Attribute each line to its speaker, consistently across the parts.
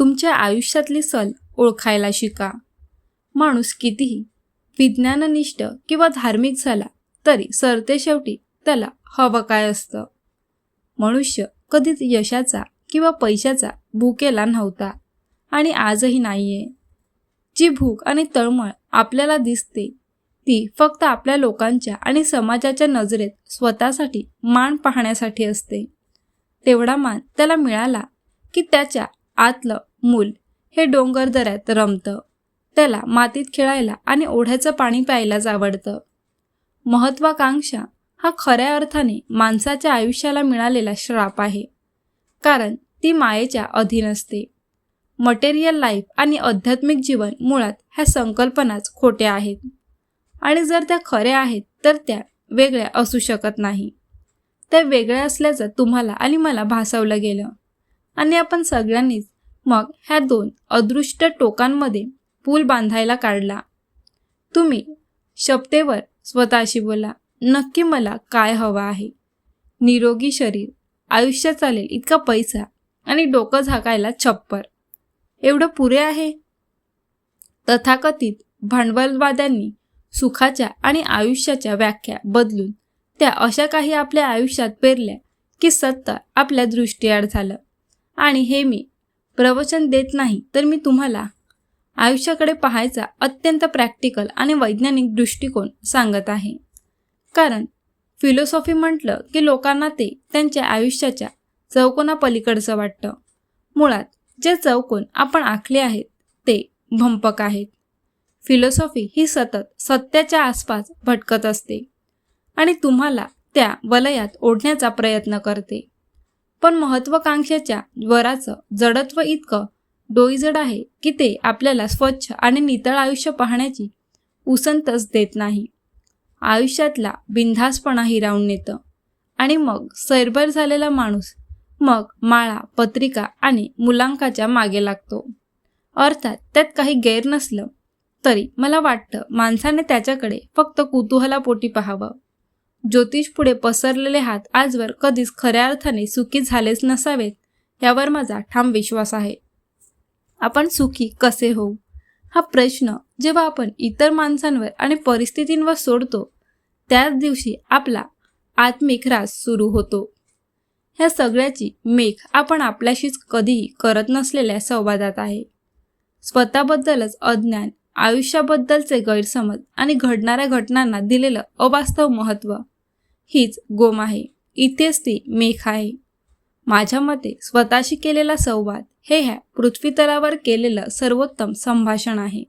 Speaker 1: तुमच्या आयुष्यातली सल ओळखायला शिका. माणूस कितीही विज्ञाननिष्ठ किंवा धार्मिक झाला तरी सरते शेवटी त्याला हवं काय असतं. मनुष्य कधीच यशाचा किंवा पैशाचा भूकेला नव्हता आणि आजही नाहीये. जी भूक आणि तळमळ आपल्याला दिसते ती फक्त आपल्या लोकांच्या आणि समाजाच्या नजरेत स्वतःसाठी मान पाहण्यासाठी असते. तेवढा मान त्याला मिळाला की त्याच्या आतलं मूल हे डोंगर दऱ्यात रमतं. त्याला मातीत खेळायला आणि ओढ्याचं पाणी प्यायलाच आवडतं. महत्वाकांक्षा हा खऱ्या अर्थाने माणसाच्या आयुष्याला मिळालेला श्राप आहे. कारण ती मायेच्या अधीन असते. मटेरियल लाईफ आणि आध्यात्मिक जीवन मुळात ह्या संकल्पनाच खोट्या आहेत. आणि जर त्या खऱ्या आहेत तर त्या वेगळ्या असू शकत नाही. त्या वेगळ्या असल्याचं तुम्हाला आणि मला भासवलं गेलं. आणि आपण सगळ्यांनीच मग ह्या दोन अदृष्ट टोकांमध्ये पूल बांधायला काढला. तुम्ही शपतेवर स्वतःशी बोला. नक्की मला काय हवं आहे? निरोगी शरीर आयुष्य चालेल इतका पैसा आणि डोकं झाकायला छप्पर. एवढं पुरे आहे? तथाकथित भांडवलवाद्यांनी सुखाच्या आणि आयुष्याच्या व्याख्या बदलून त्या अशा काही आपल्या आयुष्यात पेरल्या की सत्ता आपल्या दृष्टीआड झालं. आणि हे मी प्रवचन देत नाही तर मी तुम्हाला आयुष्याकडे पाहायचा अत्यंत प्रॅक्टिकल आणि वैज्ञानिक दृष्टिकोन सांगत आहे. कारण फिलॉसॉफी म्हटलं की लोकांना ते त्यांच्या आयुष्याच्या चौकोनापलीकडचं वाटतं. मुळात जे चौकोन आपण आखले आहेत ते भंपक आहेत. फिलॉसॉफी ही सतत सत्याच्या आसपास भटकत असते आणि तुम्हाला त्या वलयात ओढण्याचा प्रयत्न करते. पण महत्वाकांक्षेच्या वराचं जडत्व इतकं डोईजड आहे की ते आपल्याला स्वच्छ आणि नितळ आयुष्य पाहण्याची उसंतच देत नाही. आयुष्यातला बिंधासपणा हिरावून नेतं. आणि मग सैरभर झालेला माणूस मग माळा पत्रिका आणि मुलांकाच्या मागे लागतो. अर्थात त्यात काही गैर नसलं तरी मला वाटतं माणसाने त्याच्याकडे फक्त कुतूहलापोटी पाहावं. ज्योतिष पुढे पसरलेले हात आजवर कधीच खऱ्या अर्थाने सुखी झालेच नसावेत यावर माझा ठाम विश्वास आहे. आपण सुखी कसे होऊ? हा प्रश्न जेव्हा आपण इतर माणसांवर आणि परिस्थितींवर सोडतो त्याच दिवशी आपला आत्मिक ऱ्हास सुरू होतो. ह्या सगळ्याची मेख आपण आपल्याशीच कधीही करत नसलेल्या संवादात आहे. स्वतःबद्दलच अज्ञान आयुष्याबद्दलचे गैरसमज आणि घडणाऱ्या घटनांना दिलेलं अवास्तव महत्त्व हीच गोम आहे. इथेच ती मेख आहे. माझ्या मते स्वतःशी केलेला संवाद हे ह्या पृथ्वीतलावर केलेलं सर्वोत्तम संभाषण आहे.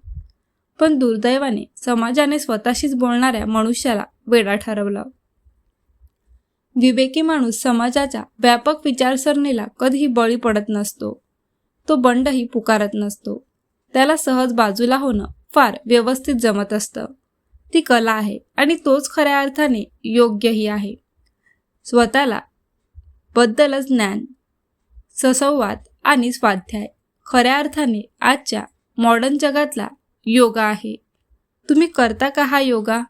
Speaker 1: पण दुर्दैवाने समाजाने स्वतःशीच बोलणाऱ्या मनुष्याला वेडा ठरवलं. विवेकी माणूस समाजाच्या व्यापक विचारसरणीला कधीही बळी पडत नसतो. तो बंडही पुकारत नसतो. त्याला सहज बाजूला होणं फार व्यवस्थित जमत असतं. ती कला आहे आणि तोच खऱ्या अर्थाने योग्यही आहे. स्वतःला बद्दलच ज्ञान ससंवाद आणि स्वाध्याय खऱ्या अर्थाने आजच्या मॉडर्न जगातला योगा आहे. तुम्ही करता का हा योगा?